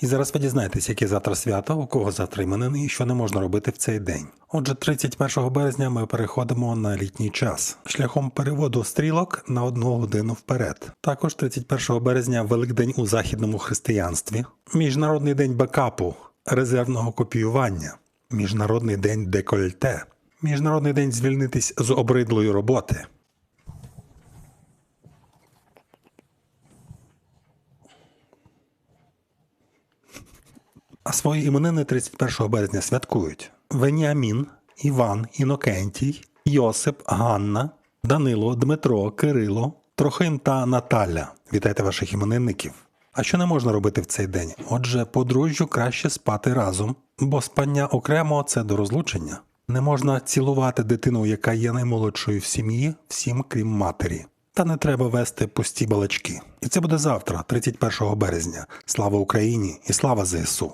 І зараз ви дізнаєтесь, яке завтра свято, у кого завтра іменини і що не можна робити в цей день. Отже, 31 березня ми переходимо на літній час шляхом переводу стрілок на одну годину вперед. Також 31 березня Великдень у західному християнстві, Міжнародний день бекапу, резервного копіювання, Міжнародний день декольте, Міжнародний день звільнитись з обридлої роботи. А свої іменини 31 березня святкують Веніамін, Іван, Інокентій, Йосип, Ганна, Данило, Дмитро, Кирило, Трохим та Наталя. Вітайте ваших іменинників. А що не можна робити в цей день? Отже, подружжю краще спати разом, бо спання окремо це до розлучення. Не можна цілувати дитину, яка є наймолодшою в сім'ї, всім крім матері. Та не треба вести пусті балачки. І це буде завтра, 31 березня. Слава Україні і слава ЗСУ!